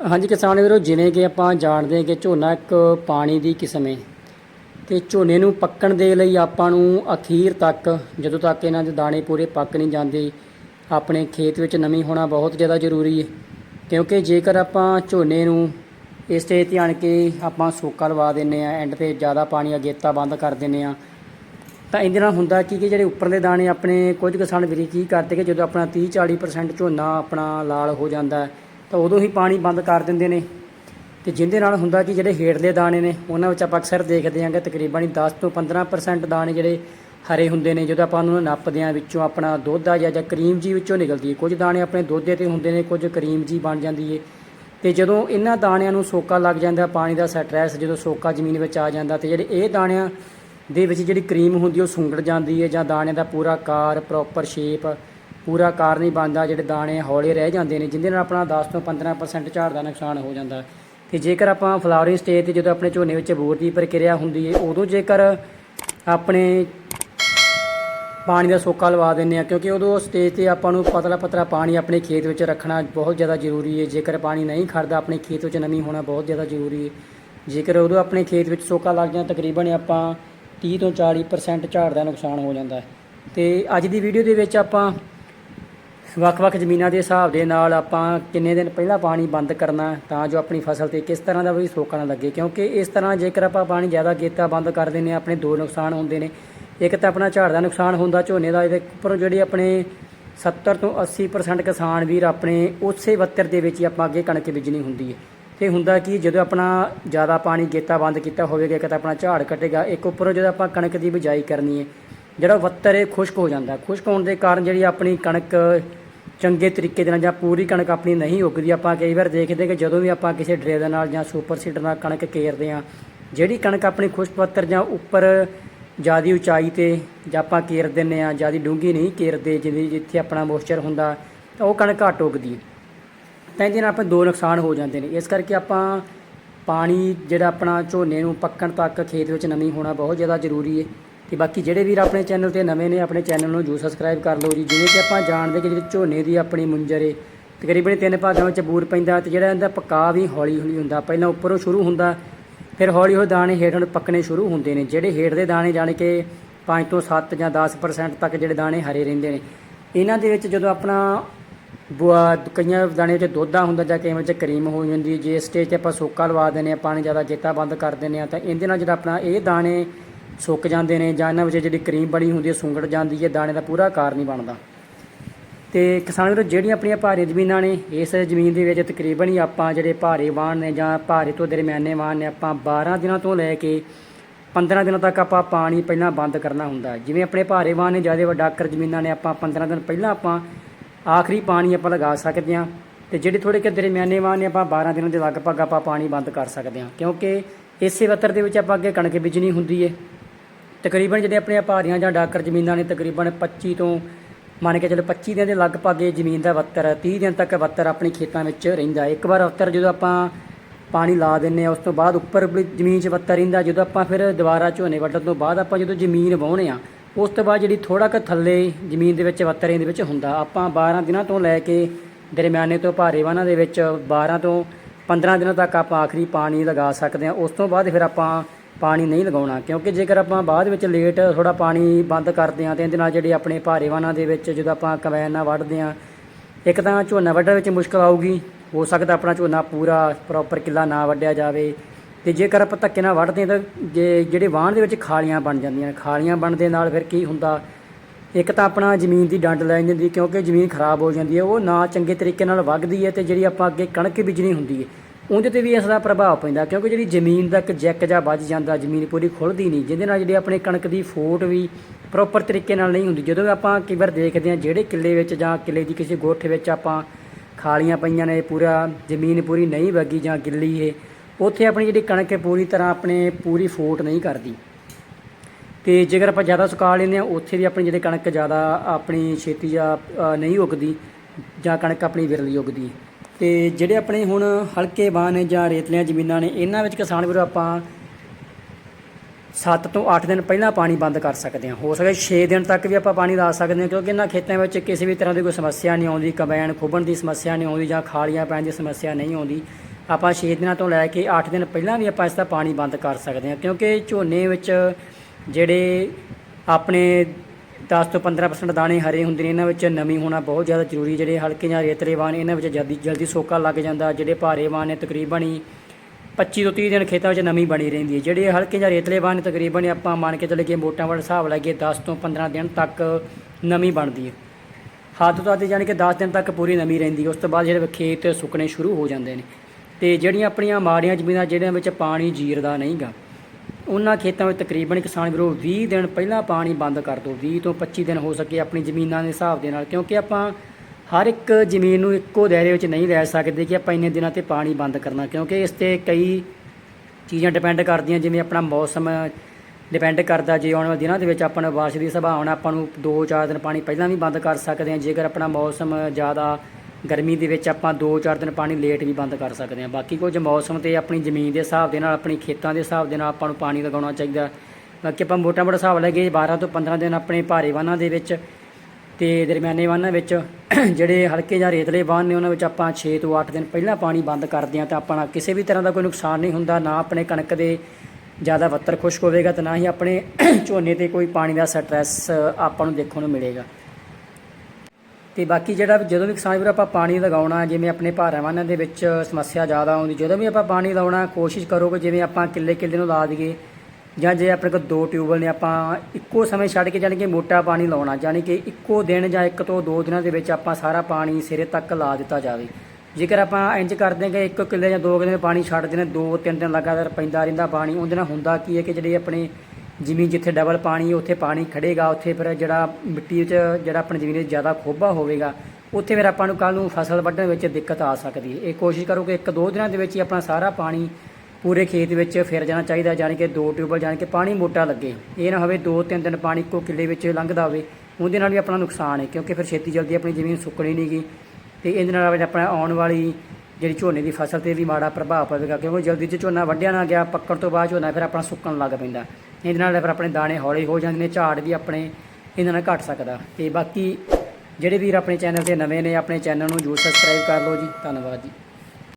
ਹਾਂਜੀ ਕਿਸਾਨ ਵੀਰੋ, ਜਿਵੇਂ ਕਿ ਆਪਾਂ ਜਾਣਦੇ ਹਾਂ ਕਿ ਝੋਨਾ ਇੱਕ ਪਾਣੀ ਦੀ ਕਿਸਮ ਹੈ ਤੇ ਝੋਨੇ ਨੂੰ ਪੱਕਣ ਦੇ ਲਈ ਆਪਾਂ ਨੂੰ ਅਖੀਰ ਤੱਕ, ਜਦੋਂ ਤੱਕ ਇਹਨਾਂ ਦੇ ਦਾਣੇ ਪੂਰੇ ਪੱਕ ਨਹੀਂ ਜਾਂਦੇ, ਆਪਣੇ ਖੇਤ ਵਿੱਚ ਨਮੀ ਹੋਣਾ ਬਹੁਤ ਜ਼ਿਆਦਾ ਜ਼ਰੂਰੀ ਹੈ। ਕਿਉਂਕਿ ਜੇਕਰ ਆਪਾਂ ਝੋਨੇ ਨੂੰ ਇਸ ਤੇ ਧਿਆਨ ਕੇ ਆਪਾਂ ਸੋਕਾ ਲਵਾ ਦਿੰਨੇ ਆ ਐਂਡ ਤੇ ਜ਼ਿਆਦਾ ਪਾਣੀ ਅਗੇਤਾ ਬੰਦ ਕਰ ਦਿੰਨੇ ਆ ਤਾਂ ਇਹਦੇ ਨਾਲ ਹੁੰਦਾ ਕੀ ਕਿ ਜਿਹੜੇ ਉੱਪਰਲੇ ਦਾਣੇ ਆਪਣੇ ਕੁਝ ਕਿਸਾਨ ਵੀਰੇ ਕੀ ਕਰਦੇ ਕਿ ਜਦੋਂ ਆਪਣਾ 30 40% ਝੋਨਾ ਆਪਣਾ ਲਾਲ ਹੋ ਜਾਂਦਾ ਤਾਂ ਉਦੋਂ ਹੀ ਪਾਣੀ ਬੰਦ ਕਰ ਦਿੰਦੇ ਨੇ। ਤੇ ਜਿੰਦੇ ਨਾਲ ਹੁੰਦਾ ਕਿ ਜਿਹੜੇ ਹੇਠਲੇ ਦਾਣੇ ਨੇ, ਉਹਨਾਂ ਵਿੱਚ ਆਪਾਂ ਅਕਸਰ ਦੇਖਦੇ ਹਾਂ ਕਿ ਤਕਰੀਬਨ ਹੀ 10 ਤੋਂ 15% ਦਾਣੇ ਜਿਹੜੇ ਹਰੇ ਹੁੰਦੇ ਨੇ, ਜਦੋਂ ਆਪਾਂ ਉਹਨਾਂ ਨੂੰ ਨੱਪਦੇ ਹਾਂ, ਵਿੱਚੋਂ ਆਪਣਾ ਦੁੱਧ ਆ ਜਾਂ ਜਾਂ ਕਰੀਮ ਜੀ ਵਿੱਚੋਂ ਨਿਕਲਦੀ ਹੈ। ਕੁਝ ਦਾਣੇ ਆਪਣੇ ਦੁੱਧ ਦੇ ਤੇ ਹੁੰਦੇ ਨੇ, ਕੁਝ ਕਰੀਮ ਜੀ ਬਣ ਜਾਂਦੀ ਹੈ। ਤੇ ਜਦੋਂ ਇਹਨਾਂ ਦਾਣਿਆਂ ਨੂੰ ਸੋਕਾ ਲੱਗ ਜਾਂਦਾ, ਪਾਣੀ ਦਾ ਸਟ੍ਰੈਸ ਜਦੋਂ ਸੋਕਾ ਜ਼ਮੀਨ ਵਿੱਚ ਆ ਜਾਂਦਾ, ਤੇ ਜਿਹੜੇ ਇਹ ਦਾਣਿਆਂ ਦੇ ਵਿੱਚ ਜਿਹੜੀ ਕਰੀਮ ਹੁੰਦੀ, ਉਹ ਸੁੰਗੜ ਜਾਂਦੀ ਹੈ ਜਾਂ ਦਾਣੇ ਦਾ ਪੂਰਾ ਆਕਾਰ ਪ੍ਰੋਪਰ ਸ਼ੇਪ ਪੂਰਾ ਕਾਰ ਨਹੀਂ ਬਣਦਾ, ਜਿਹੜੇ ਦਾਣੇ ਹੌਲੇ ਰਹਿ ਜਾਂਦੇ ਨੇ, ਜਿੰਦੇ ਨਾਲ ਆਪਣਾ 10 ਤੋਂ 15% ਝਾੜ ਦਾ ਨੁਕਸਾਨ ਹੋ ਜਾਂਦਾ। ਤੇ ਜੇਕਰ ਆਪਾਂ ਫਲਾਵਰਿੰਗ ਸਟੇਜ ਤੇ ਜਦੋਂ ਆਪਣੇ ਝੋਨੇ ਵਿੱਚ ਬੋਰ ਦੀ ਪ੍ਰਕਿਰਿਆ ਹੁੰਦੀ ਹੈ ਉਦੋਂ ਜੇਕਰ ਆਪਣੇ ਪਾਣੀ ਦਾ ਸੋਕਾ ਲਵਾ ਦਿੰਨੇ ਆ, ਕਿਉਂਕਿ ਉਦੋਂ ਸਟੇਜ ਤੇ ਆਪਾਂ ਨੂੰ ਪਤਲਾ ਪਤਲਾ ਪਾਣੀ ਆਪਣੇ ਖੇਤ ਵਿੱਚ ਰੱਖਣਾ ਬਹੁਤ ਜ਼ਿਆਦਾ ਜ਼ਰੂਰੀ ਹੈ ਜੇਕਰ ਪਾਣੀ ਨਹੀਂ ਖੜਦਾ, ਆਪਣੇ ਖੇਤ ਵਿੱਚ ਨਮੀ ਹੋਣਾ ਬਹੁਤ ਜ਼ਿਆਦਾ ਜ਼ਰੂਰੀ ਹੈ ਜੇਕਰ ਉਦੋਂ ਆਪਣੇ ਖੇਤ ਵਿੱਚ ਸੋਕਾ ਲੱਗ ਜਾਂਦਾ, ਤਕਰੀਬਨ ਆਪਾਂ 30 ਤੋਂ 40% ਝਾੜ ਦਾ ਨੁਕਸਾਨ ਹੋ ਜਾਂਦਾ। ਹੈ ਤੇ ਅੱਜ ਦੀ ਵੀਡੀਓ ਦੇ ਵਿੱਚ ਆਪਾਂ ਵੱਖ-ਵੱਖ ਜ਼ਮੀਨਾਂ ਦੇ ਹਿਸਾਬ ਦੇ ਨਾਲ ਆਪਾਂ ਕਿੰਨੇ ਦਿਨ ਪਹਿਲਾਂ ਪਾਣੀ ਬੰਦ ਕਰਨਾ, ਤਾਂ ਜੋ ਆਪਣੀ ਫਸਲ ਤੇ ਕਿਸ ਤਰ੍ਹਾਂ ਦਾ ਵੀ ਸੋਕਾ ਨਾ ਲੱਗੇ। ਕਿਉਂਕਿ ਇਸ ਤਰ੍ਹਾਂ ਜੇਕਰ ਆਪਾਂ ਪਾਣੀ ਜ਼ਿਆਦਾ ਗੇਤਾ ਬੰਦ ਕਰ ਦਿੰਦੇ ਆਪਣੇ ਦੋ ਨੁਕਸਾਨ ਹੁੰਦੇ ਨੇ। ਇੱਕ ਤਾਂ ਆਪਣਾ ਝਾੜ ਦਾ ਨੁਕਸਾਨ ਹੁੰਦਾ ਝੋਨੇ ਦਾ, ਇਹਦੇ ਉੱਪਰੋਂ ਜਿਹੜੀ ਆਪਣੇ 70 ਤੋਂ 80% ਕਿਸਾਨ ਵੀਰ ਆਪਣੇ ਉਸੇ ਵੱਤਰ ਦੇ ਵਿੱਚ ਹੀ ਆਪਾਂ ਅੱਗੇ ਕਣਕ ਬੀਜਣੀ ਹੁੰਦੀ ਹੈ। ਤੇ ਹੁੰਦਾ ਕਿ, ਜਦੋਂ ਆਪਣਾ ਜ਼ਿਆਦਾ ਪਾਣੀ ਗੇਤਾ ਬੰਦ ਕੀਤਾ ਹੋਵੇਗਾ, ਇੱਕ ਤਾਂ ਆਪਣਾ ਝਾੜ ਕੱਟੇਗਾ, ਇੱਕ ਉੱਪਰੋਂ ਜਦੋਂ ਆਪਾਂ ਕਣਕ ਦੀ ਬਿਜਾਈ ਕਰਨੀ ਹੈ, ਜਿਹੜਾ ਵੱਤਰ ਇਹ ਖੁਸ਼ਕ ਹੋ ਜਾਂਦਾ। ਖੁਸ਼ਕ ਹੋਣ ਦੇ ਕਾਰਨ ਜਿਹੜੀ ਆਪਣੀ ਕਣਕ ਚੰਗੇ ਤਰੀਕੇ ਦੇ ਨਾਲ ਜਾਂ ਪੂਰੀ ਕਣਕ ਆਪਣੀ ਨਹੀਂ ਉੱਗਦੀ, ਆਪਾਂ ਕਈ ਵਾਰ ਦੇਖਦੇ ਕਿ ਜਦੋਂ ਵੀ ਆਪਾਂ ਕਿਸੇ ਡਰੇ ਦੇ ਨਾਲ ਜਾਂ ਸੁਪਰ ਸੀਡਰ ਨਾਲ ਕਣਕ ਕੇਰਦੇ ਆ ਜਿਹੜੀ ਕਣਕ ਆਪਣੀ ਖੁਸ਼ਕ ਪੱਤਰ ਜਾਂ ਉੱਪਰ ਜਿਆਦੀ ਉਚਾਈ ਤੇ ਜਾਂ ਆਪਾਂ ਕੇਰ ਦਿੰਨੇ ਆ ਜਿਆਦੀ ਡੂੰਘੀ ਨਹੀਂ ਕੇਰਦੇ ਜਿਹਦੀ ਜਿੱਥੇ ਆਪਣਾ ਮੋਇਸਚਰ ਹੁੰਦਾ, ਤਾਂ ਉਹ ਕਣਕ ਘੱਟ ਉੱਗਦੀ ਹੈ। ਤਾਂ ਇਹਦੇ ਨਾਲ ਆਪਾਂ ਦੋ ਨੁਕਸਾਨ ਹੋ ਜਾਂਦੇ ਨੇ। ਇਸ ਕਰਕੇ ਆਪਾਂ ਪਾਣੀ ਜਿਹੜਾ ਆਪਣਾ ਝੋਨੇ ਨੂੰ ਪੱਕਣ ਤੱਕ ਖੇਤ ਵਿੱਚ ਨਮੀ ਹੋਣਾ ਬਹੁਤ ਜ਼ਿਆਦਾ ਜ਼ਰੂਰੀ ਹੈ। ਤੇ ਬਾਕੀ ਜਿਹੜੇ ਵੀਰ ਆਪਣੇ ਚੈਨਲ ਤੇ ਨਵੇਂ ਨੇ, ਆਪਣੇ ਚੈਨਲ ਨੂੰ ਜਰੂਰ ਸਬਸਕ੍ਰਾਈਬ ਕਰ ਲਓ ਜੀ। ਜਿਵੇਂ ਕਿ ਆਪਾਂ ਜਾਣਦੇ ਕਿ ਜਿਹੜੇ ਝੋਨੇ ਦੀ ਆਪਣੀ ਮੁੰਜਰ ਏ, ਤਕਰੀਬਨ ਤਿੰਨ ਭਾਗਾਂ ਵਿੱਚ ਬੂਰ ਪੈਂਦਾ ਤੇ ਜਿਹੜਾ ਇਹਦਾ ਪਕਾ ਵੀ ਹੌਲੀ ਹੌਲੀ ਹੁੰਦਾ। ਪਹਿਲਾਂ ਉੱਪਰੋਂ ਸ਼ੁਰੂ ਹੁੰਦਾ, ਫਿਰ ਹੌਲੀ ਹੌਲੀ ਦਾਣੇ ਹੇਠਾਂ ਪੱਕਣੇ ਸ਼ੁਰੂ ਹੁੰਦੇ ਨੇ। ਜਿਹੜੇ ਹੇਠ ਦੇ ਦਾਣੇ ਜਾਣ ਕੇ 5 ਤੋਂ 7 ਜਾਂ 10% ਤੱਕ ਜਿਹੜੇ ਦਾਣੇ ਹਰੇ ਰਹਿੰਦੇ ਨੇ। ਇਹਨਾਂ ਦੇ ਵਿੱਚ ਜਦੋਂ ਆਪਣਾ ਬੁਆ- ਕਈਆਂ ਦਾਣੇ ਵਿੱਚ ਦੁੱਧ ਹੁੰਦਾ ਜਾਂ ਕਈ ਵਿੱਚ ਕਰੀਮ ਹੋ ਜਾਂਦੀ ਜੇ ਸਟੇਜ ਤੇ ਆਪਾਂ ਸੋਕਾ ਲਵਾ ਦਿੰਦੇ ਆ ਪਾਣੀ ਜ਼ਿਆਦਾ ਗੇਤਾ ਬੰਦ ਕਰ ਦਿੰਦੇ ਆ ਤਾਂ ਇਹਦੇ ਨਾਲ ਜਿਹੜਾ ਆਪਣਾ ਇਹ ਦਾਣੇ ਸੁੱਕ ਜਾਂਦੇ ਨੇ ਜਾਂ ਇਹਨਾਂ ਵਿੱਚ ਜਿਹੜੀ ਕਰੀਮ ਬਣੀ ਹੁੰਦੀ ਹੈ, ਸੁੰਗੜ ਜਾਂਦੀ ਹੈ, ਦਾਣੇ ਦਾ ਪੂਰਾ ਆਕਾਰ ਨਹੀਂ ਬਣਦਾ। ਤੇ ਕਿਸਾਨ ਵੀਰੋ, ਜਿਹੜੀਆਂ ਆਪਣੀਆਂ ਭਾਰੀ ਜ਼ਮੀਨਾਂ ਨੇ, ਇਸ ਜ਼ਮੀਨ ਦੇ ਵਿੱਚ ਤਕਰੀਬਨ ਹੀ ਆਪਾਂ ਜਿਹੜੇ ਭਾਰੇ ਵਾਹਣ ਨੇ ਜਾਂ ਭਾਰੇ ਤੋਂ ਦਰਮਿਆਨੇ ਵਾਹਣ ਨੇ, ਆਪਾਂ 12 ਦਿਨਾਂ ਤੋਂ ਲੈ ਕੇ 15 ਦਿਨਾਂ ਤੱਕ ਆਪਾਂ ਪਾਣੀ ਪਹਿਲਾਂ ਬੰਦ ਕਰਨਾ ਹੁੰਦਾ ਜਿਵੇਂ ਆਪਣੇ ਭਾਰੇ ਵਾਹਣ ਨੇ, ਜ਼ਿਆਦਾ ਵੱਡਾ ਕਰ ਜ਼ਮੀਨਾਂ ਨੇ, ਆਪਾਂ 15 ਦਿਨ ਪਹਿਲਾਂ ਆਪਾਂ ਆਖਰੀ ਪਾਣੀ ਆਪਾਂ ਲਗਾ ਸਕਦੇ ਹਾਂ। ਤੇ ਜਿਹੜੇ ਥੋੜੇ ਕਿ ਦਰਮਿਆਨੇ ਵਾਹਣ ਨੇ, ਆਪਾਂ 12 ਦਿਨਾਂ ਦੇ ਲਗਭਗ ਆਪਾਂ ਪਾਣੀ ਬੰਦ ਕਰ ਸਕਦੇ ਹਾਂ। ਕਿਉਂਕਿ ਇਸੇ ਵੱਤਰ ਦੇ ਵਿੱਚ ਆਪਾਂ ਅੱਗੇ ਕਣਕ ਬੀਜਣੀ ਹੁੰਦੀ ਹੈ। ਤਕਰੀਬਨ ਜਿਹੜੇ ਆਪਣੀਆਂ ਭਾਰੀਆਂ ਜਾਂ ਡਾਕਰ ਜ਼ਮੀਨਾਂ ਨੇ ਤਕਰੀਬਨ 25 ਤੋਂ ਮੰਨ ਕੇ ਚਲੋ 25 ਦਿਨ ਦੇ ਲਗਭਗ ਇਹ ਜ਼ਮੀਨ ਦਾ ਵੱਤਰ 30 ਦਿਨ ਤੱਕ ਵੱਤਰ ਆਪਣੇ ਖੇਤਾਂ ਵਿੱਚ ਰਹਿੰਦਾ ਇੱਕ ਵਾਰ ਵੱਤਰ ਜਦੋਂ ਆਪਾਂ ਪਾਣੀ ਲਾ ਦਿੰਨੇ ਆ ਉਸ ਤੋਂ ਬਾਅਦ ਉੱਪਰ ਜ਼ਮੀਨ 'ਚ ਵੱਤਰ ਰਹਿੰਦਾ, ਜਦੋਂ ਆਪਾਂ ਫਿਰ ਦੁਬਾਰਾ ਝੋਨੇ ਵੱਢਣ ਤੋਂ ਬਾਅਦ ਆਪਾਂ ਜਦੋਂ ਜ਼ਮੀਨ ਵਾਹੁੰਦੇ ਆ ਉਸ ਤੋਂ ਬਾਅਦ ਜਿਹੜੀ ਥੋੜਾ ਕੁ ਥੱਲੇ ਜ਼ਮੀਨ ਦੇ ਵਿੱਚ ਵੱਤਰ ਇਹਦੇ ਵਿੱਚ ਹੁੰਦਾ। ਆਪਾਂ 12 ਦਿਨਾਂ ਤੋਂ ਲੈ ਕੇ ਦਰਮਿਆਨੇ ਤੋਂ ਭਾਰੇ ਵਾਹਨਾਂ ਦੇ ਵਿੱਚ 12 ਤੋਂ 15 ਦਿਨਾਂ ਤੱਕ ਆਪਾਂ ਆਖਰੀ ਪਾਣੀ ਲਗਾ ਸਕਦੇ ਹਾਂ। ਉਸ ਤੋਂ ਬਾਅਦ ਫਿਰ ਆਪਾਂ ਪਾਣੀ ਨਹੀਂ ਲਗਾਉਣਾ, ਕਿਉਂਕਿ ਜੇਕਰ ਆਪਾਂ ਬਾਅਦ ਵਿੱਚ ਲੇਟ ਥੋੜਾ ਪਾਣੀ ਬੰਦ ਕਰਦੇ ਹਾਂ ਤੇ ਇਹਦੇ ਨਾਲ ਜਿਹੜੇ ਆਪਣੇ ਭਾਰੇ ਵਾਹਨਾਂ ਦੇ ਵਿੱਚ ਜਦੋਂ ਆਪਾਂ ਕੰਬਾਈਨ ਨਾਲ ਵੱਢਦੇ ਹਾਂ, ਇੱਕ ਤਾਂ ਝੋਨਾ ਵੱਢਣ ਵਿੱਚ ਮੁਸ਼ਕਲ ਆਊਗੀ, ਹੋ ਸਕਦਾ ਆਪਣਾ ਝੋਨਾ ਪੂਰਾ ਪ੍ਰੋਪਰ ਕਿੱਲਾ ਨਾ ਵੱਢਿਆ ਜਾਵੇ ਤੇ ਜੇਕਰ ਆਪਾਂ ਧੱਕੇ ਨਾਲ ਵੱਢਦੇ ਹਾਂ ਤਾਂ ਜੇ ਜਿਹੜੇ ਵਾਹਣ ਦੇ ਵਿੱਚ ਖਾਲੀਆਂ ਬਣ ਜਾਂਦੀਆਂ ਖਾਲੀਆਂ ਬਣਦੇ ਨਾਲ ਫਿਰ ਕੀ ਹੁੰਦਾ? ਇੱਕ ਤਾਂ ਆਪਣਾ ਜ਼ਮੀਨ ਦੀ ਡੰਡ ਲੈ ਜਾਂਦੀ, ਕਿਉਂਕਿ ਜ਼ਮੀਨ ਖਰਾਬ ਹੋ ਜਾਂਦੀ ਹੈ, ਉਹ ਨਾ ਚੰਗੇ ਤਰੀਕੇ ਨਾਲ ਵਗਦੀ ਹੈ ਤੇ ਜਿਹੜੀ ਆਪਾਂ ਅੱਗੇ ਕਣਕ ਬੀਜਣੀ ਹੁੰਦੀ ਹੈ ਉਹਦੇ ਤੇ ਵੀ ਇਸ ਦਾ ਪ੍ਰਭਾਵ ਪੈਂਦਾ, ਕਿਉਂਕਿ ਜਿਹੜੀ ਜ਼ਮੀਨ ਦਾ ਇੱਕ ਜੈਕ ਜਾਂ ਵੱਜ ਜਾਂਦਾ, ਜ਼ਮੀਨ ਪੂਰੀ ਖੁੱਲਦੀ ਨਹੀਂ, ਜਿਹਦੇ ਨਾਲ ਜਿਹੜੀ ਆਪਣੇ ਕਣਕ ਦੀ ਫੋਟ ਵੀ ਪ੍ਰੋਪਰ ਤਰੀਕੇ ਨਾਲ ਨਹੀਂ ਹੁੰਦੀ। ਜਦੋਂ ਵੀ ਆਪਾਂ ਕਈ ਵਾਰ ਦੇਖਦੇ ਹਾਂ, ਜਿਹੜੇ ਕਿੱਲੇ ਵਿੱਚ ਜਾਂ ਕਿੱਲੇ ਦੀ ਕਿਸੇ ਗੋਠ ਵਿੱਚ ਆਪਾਂ ਖਾਲੀਆਂ ਪਈਆਂ ਨੇ, ਪੂਰਾ ਜ਼ਮੀਨ ਪੂਰੀ ਨਹੀਂ ਵਗੀ ਜਾਂ ਗਿੱਲੀ ਹੈ ਉੱਥੇ ਆਪਣੀ ਜਿਹੜੀ ਕਣਕ ਹੈ, ਪੂਰੀ ਤਰ੍ਹਾਂ ਆਪਣੇ ਪੂਰੀ ਫੋਟ ਨਹੀਂ ਕਰਦੀ। ਤੇ ਜੇਕਰ ਆਪਾਂ ਜ਼ਿਆਦਾ ਸੁਕਾ ਲੈਂਦੇ ਆ ਉੱਥੇ ਵੀ ਆਪਣੀ ਜਿਹੜੀ ਕਣਕ ਜ਼ਿਆਦਾ ਆਪਣੀ ਛੇਤੀ ਜਾਂ ਨਹੀਂ ਉਗਦੀ, ਜਾਂ ਕਣਕ ਆਪਣੀ ਵਿਰਲੀ ਉਗਦੀ ਤੇ ਜਿਹੜੇ ਆਪਣੇ ਹੁਣ ਹਲਕੇ ਬਾਹ ਨੇ ਜਾਂ ਰੇਤਲੀਆਂ ਜ਼ਮੀਨਾਂ ਨੇ, ਇਹਨਾਂ ਵਿੱਚ ਕਿਸਾਨ ਵੀਰੋ ਆਪਾਂ 7 ਤੋਂ 8 ਦਿਨ ਪਹਿਲਾਂ ਪਾਣੀ ਬੰਦ ਕਰ ਸਕਦੇ ਹਾਂ। ਹੋ ਸਕੇ 6 ਦਿਨ ਤੱਕ ਵੀ ਆਪਾਂ ਪਾਣੀ ਲਾ ਸਕਦੇ ਹਾਂ, ਕਿਉਂਕਿ ਇਹਨਾਂ ਖੇਤਾਂ ਵਿੱਚ ਕਿਸੇ ਵੀ ਤਰ੍ਹਾਂ ਦੀ ਕੋਈ ਸਮੱਸਿਆ ਨਹੀਂ ਆਉਂਦੀ ਕੰਬਾਈਨ ਖੁੱਬਣ ਦੀ ਸਮੱਸਿਆ ਨਹੀਂ ਆਉਂਦੀ ਜਾਂ ਖਾਲੀਆਂ ਪੈਣ ਦੀ ਸਮੱਸਿਆ ਨਹੀਂ ਆਉਂਦੀ। ਆਪਾਂ 6 ਦਿਨਾਂ ਤੋਂ ਲੈ ਕੇ 8 ਦਿਨ ਪਹਿਲਾਂ ਵੀ ਆਪਾਂ ਇਸ ਦਾ ਪਾਣੀ ਬੰਦ ਕਰ ਸਕਦੇ ਹਾਂ, ਕਿਉਂਕਿ ਝੋਨੇ ਵਿੱਚ ਜਿਹੜੇ ਆਪਣੇ 10 ਤੋਂ 15% ਦਾਣੇ ਹਰੇ ਹੁੰਦੇ ਨੇ, ਇਹਨਾਂ ਵਿੱਚ ਨਮੀ ਹੋਣਾ ਬਹੁਤ ਜ਼ਿਆਦਾ ਜ਼ਰੂਰੀ ਜਿਹੜੇ ਹਲਕੇ ਜਾਂ ਰੇਤਲੇ ਵਾਹਨ, ਇਹਨਾਂ ਵਿੱਚ ਜਲਦੀ ਜਲਦੀ ਸੋਕਾ ਲੱਗ ਜਾਂਦਾ। ਜਿਹੜੇ ਭਾਰੇ ਵਾਹਨ ਨੇ, ਤਕਰੀਬਨ ਹੀ 25 ਤੋਂ 30 ਦਿਨ ਖੇਤਾਂ ਵਿੱਚ ਨਮੀ ਬਣੀ ਰਹਿੰਦੀ ਹੈ। ਜਿਹੜੇ ਹਲਕੇ ਜਾਂ ਰੇਤਲੇ ਵਾਹਨ ਤਕਰੀਬਨ ਹੀ ਆਪਾਂ ਮੰਨ ਕੇ ਚੱਲੇ ਕਿ ਮੋਟਾਂ ਵਾਲਾ ਹਿਸਾਬ ਲਾਈਏ 10 ਤੋਂ 15 ਦਿਨ ਤੱਕ ਨਮੀ ਬਣਦੀ ਹੈ। ਹੱਦ ਤੋਂ ਹੱਦ ਯਾਨੀ ਕਿ 10 ਦਿਨ ਤੱਕ ਪੂਰੀ ਨਮੀ ਰਹਿੰਦੀ ਹੈ। ਉਸ ਤੋਂ ਬਾਅਦ ਜਿਹੜੇ ਖੇਤ ਸੁੱਕਣੇ ਸ਼ੁਰੂ ਹੋ ਜਾਂਦੇ ਨੇ। ਤੇ ਜਿਹੜੀਆਂ ਆਪਣੀਆਂ ਮਾੜੀਆਂ ਜ਼ਮੀਨਾਂ ਜਿਹੜਿਆਂ ਵਿੱਚ ਪਾਣੀ ਜੀਰਦਾ ਨਹੀਂਗਾ ਉਹਨਾਂ ਖੇਤਾਂ ਵਿੱਚ ਤਕਰੀਬਨ ਕਿਸਾਨ ਵੀਰੋ 20 ਦਿਨ ਪਹਿਲਾਂ ਪਾਣੀ ਬੰਦ ਕਰ ਦਿਓ 20 ਤੋਂ 25 ਦਿਨ ਹੋ ਸਕੇ ਆਪਣੀ ਜ਼ਮੀਨਾਂ ਦੇ ਹਿਸਾਬ ਦੇ ਨਾਲ, ਕਿਉਂਕਿ ਆਪਾਂ ਹਰ ਇੱਕ ਜ਼ਮੀਨ ਨੂੰ ਇੱਕੋ ਦਾਇਰੇ ਵਿੱਚ ਨਹੀਂ ਲੈ ਸਕਦੇ ਕਿ ਆਪਾਂ ਇੰਨੇ ਦਿਨਾਂ ਤੇ ਪਾਣੀ ਬੰਦ ਕਰਨਾ, ਕਿਉਂਕਿ ਇਸ ਤੇ ਕਈ ਚੀਜ਼ਾਂ ਡਿਪੈਂਡ ਕਰਦੀਆਂ, ਜਿਵੇਂ ਆਪਣਾ ਮੌਸਮ ਡਿਪੈਂਡ ਕਰਦਾ, ਜੇ ਆਉਣ ਵਾਲੇ ਦਿਨਾਂ ਦੇ ਵਿੱਚ ਆਪਾਂ ਨੂੰ ਬਾਰਿਸ਼ ਦੀ ਸੰਭਾਵਨਾ ਆਪਾਂ ਨੂੰ 2-4 ਦਿਨ ਪਾਣੀ ਪਹਿਲਾਂ ਵੀ ਬੰਦ ਕਰ ਸਕਦੇ ਹਾਂ, ਜੇਕਰ ਆਪਣਾ ਮੌਸਮ ਜ਼ਿਆਦਾ ਗਰਮੀ ਦੇ ਵਿੱਚ ਆਪਾਂ 2-4 ਦਿਨ ਪਾਣੀ ਲੇਟ ਵੀ ਬੰਦ ਕਰ ਸਕਦੇ ਹਾਂ। ਬਾਕੀ ਕੁਝ ਮੌਸਮ ਤੇ ਆਪਣੀ ਜ਼ਮੀਨ ਦੇ ਹਿਸਾਬ ਦੇ ਨਾਲ, ਆਪਣੀ ਖੇਤਾਂ ਦੇ ਹਿਸਾਬ ਦੇ ਨਾਲ ਆਪਾਂ ਨੂੰ ਪਾਣੀ ਲਗਾਉਣਾ ਚਾਹੀਦਾ। ਬਾਕੀ ਆਪਾਂ ਮੋਟਾ ਮੋਟਾ ਹਿਸਾਬ ਲੈ ਕੇ 12 ਤੋਂ 15 ਦਿਨ ਆਪਣੇ ਭਾਰੇ ਵਾਹਨਾਂ ਦੇ ਵਿੱਚ ਤੇ ਦਰਮਿਆਨੇ ਵਾਹਨਾਂ ਵਿੱਚ ਜਿਹੜੇ ਹਲਕੇ ਜਾਂ ਰੇਤਲੇ ਵਾਹਨ ਨੇ ਉਹਨਾਂ ਵਿੱਚ ਆਪਾਂ 6 ਤੋਂ 8 ਦਿਨ ਪਹਿਲਾਂ ਪਾਣੀ ਬੰਦ ਕਰਦੇ ਹਾਂ ਤਾਂ ਆਪਣਾ ਕਿਸੇ ਵੀ ਤਰ੍ਹਾਂ ਦਾ ਕੋਈ ਨੁਕਸਾਨ ਨਹੀਂ ਹੁੰਦਾ, ਨਾ ਆਪਣੇ ਕਣਕ ਦੇ ਜ਼ਿਆਦਾ ਵੱਤਰ ਖੁਸ਼ਕ ਹੋਵੇਗਾ ਤੇ ਨਾ ਹੀ ਆਪਣੇ ਝੋਨੇ ਤੇ ਕੋਈ ਪਾਣੀ ਦਾ ਸਟ੍ਰੈਸ ਆਪਾਂ ਨੂੰ ਦੇਖਣ ਨੂੰ ਮਿਲੇਗਾ। ਤੇ ਬਾਕੀ ਜਿਹੜਾ ਜਦੋਂ ਵੀ ਕਿਸਾਨ ਵੀਰ ਆਪਾਂ ਪਾਣੀ ਲਗਾਉਣਾ, ਜਿਵੇਂ ਆਪਣੇ ਭਾਰਾਂ ਵਾਹਨਾਂ ਦੇ ਵਿੱਚ ਸਮੱਸਿਆ ਜ਼ਿਆਦਾ ਆਉਂਦੀ, ਜਦੋਂ ਵੀ ਆਪਾਂ ਪਾਣੀ ਲਾਉਣਾ, ਕੋਸ਼ਿਸ਼ ਕਰੋ ਕਿ ਜਿਵੇਂ ਆਪਾਂ ਕਿੱਲੇ ਕਿੱਲੇ ਨੂੰ ਲਾ ਦਈਏ, ਜਾਂ ਜੇ ਆਪਣੇ ਕੋਲ ਦੋ ਟਿਊਬਲ ਨੇ, ਆਪਾਂ ਇੱਕੋ ਸਮੇਂ ਛੱਡ ਕੇ ਜਾਣੀ ਕਿ ਮੋਟਾ ਪਾਣੀ ਲਾਉਣਾ, ਜਾਣੀ ਕਿ ਇੱਕੋ ਦਿਨ ਜਾਂ ਇੱਕ ਤੋਂ ਦੋ ਦਿਨਾਂ ਦੇ ਵਿੱਚ ਆਪਾਂ ਸਾਰਾ ਪਾਣੀ ਸਿਰੇ ਤੱਕ ਲਾ ਦਿੱਤਾ ਜਾਵੇ। ਜੇਕਰ ਆਪਾਂ ਇੰਜ ਕਰਦੇ ਹਾਂ ਕਿ ਇੱਕ ਕਿੱਲੇ ਜਾਂ ਦੋ ਕਿੱਲੇ ਪਾਣੀ ਛੱਡ ਨੇ ਦੋ ਤਿੰਨ ਦਿਨ ਲਗਾਤਾਰ ਪੈਂਦਾ ਰਹਿੰਦਾ ਪਾਣੀ, ਉਹਦੇ ਨਾਲ ਹੁੰਦਾ ਕੀ ਹੈ ਕਿ ਜਿਹੜੇ ਆਪਣੇ ਜ਼ਮੀਨ ਜਿੱਥੇ ਡਬਲ ਪਾਣੀ ਉੱਥੇ ਪਾਣੀ ਖੜੇਗਾ ਉੱਥੇ ਫਿਰ ਜਿਹੜਾ ਮਿੱਟੀ 'ਚ ਜਿਹੜਾ ਆਪਣੀ ਜ਼ਮੀਨ 'ਚ ਜ਼ਿਆਦਾ ਖੋਬਾ ਹੋਵੇਗਾ, ਉੱਥੇ ਫਿਰ ਆਪਾਂ ਨੂੰ ਕੱਲ ਨੂੰ ਫਸਲ ਵੱਢਣ ਵਿੱਚ ਦਿੱਕਤ ਆ ਸਕਦੀ ਹੈ। ਇਹ ਕੋਸ਼ਿਸ਼ ਕਰੋ ਕਿ ਇੱਕ ਦੋ ਦਿਨਾਂ ਦੇ ਵਿੱਚ ਹੀ ਆਪਣਾ ਸਾਰਾ ਪਾਣੀ ਪੂਰੇ ਖੇਤ ਵਿੱਚ ਫਿਰ ਜਾਣਾ ਚਾਹੀਦਾ, ਜਾਣੀ ਕਿ ਦੋ ਟਿਊਬਲ ਜਾਣੀ ਕਿ ਪਾਣੀ ਮੋਟਾ ਲੱਗੇ। ਇਹ ਨਾ ਹੋਵੇ ਦੋ ਤਿੰਨ ਦਿਨ ਪਾਣੀ ਇੱਕੋ ਕਿੱਲੇ ਵਿੱਚ ਲੰਘਦਾ ਹੋਵੇ, ਉਹਦੇ ਨਾਲ ਵੀ ਆਪਣਾ ਨੁਕਸਾਨ ਹੈ, ਕਿਉਂਕਿ ਫਿਰ ਛੇਤੀ ਜਲਦੀ ਆਪਣੀ ਜ਼ਮੀਨ ਸੁੱਕਣੀ ਨਹੀਂਗੀ ਤੇ ਇਹਦੇ ਨਾਲ ਆਪਣਾ ਆਉਣ ਵਾਲੀ ਜਿਹੜੀ ਝੋਨੇ ਦੀ ਫਸਲ ਤੇ ਵੀ ਮਾੜਾ ਪ੍ਰਭਾਵ ਪਵੇਗਾ, ਕਿਉਂਕਿ ਜਲਦੀ 'ਚ ਝੋਨਾ ਵੱਢਿਆ ਨਾ ਗਿਆ, ਪੱਕਣ ਤੋਂ ਬਾਅਦ ਝੋਨਾ ਫਿਰ ਆਪਣਾ ਸੁੱਕਣ ਲੱਗ ਪੈਂਦਾ। ਇਹਦੇ ਨਾਲ ਫਿਰ ਆਪਣੇ ਦਾਣੇ ਹੌਲੇ ਹੋ ਜਾਂਦੇ ਨੇ, ਝਾੜ ਵੀ ਆਪਣੇ ਇਹਨਾਂ ਨਾਲ ਘਟ ਸਕਦਾ। ਤੇ ਬਾਕੀ ਜਿਹੜੇ ਵੀਰ ਆਪਣੇ ਚੈਨਲ ਤੇ ਨਵੇਂ ਨੇ, ਆਪਣੇ ਚੈਨਲ ਨੂੰ ਜਰੂਰ ਸਬਸਕ੍ਰਾਈਬ ਕਰ ਲਓ ਜੀ। ਧੰਨਵਾਦ ਜੀ।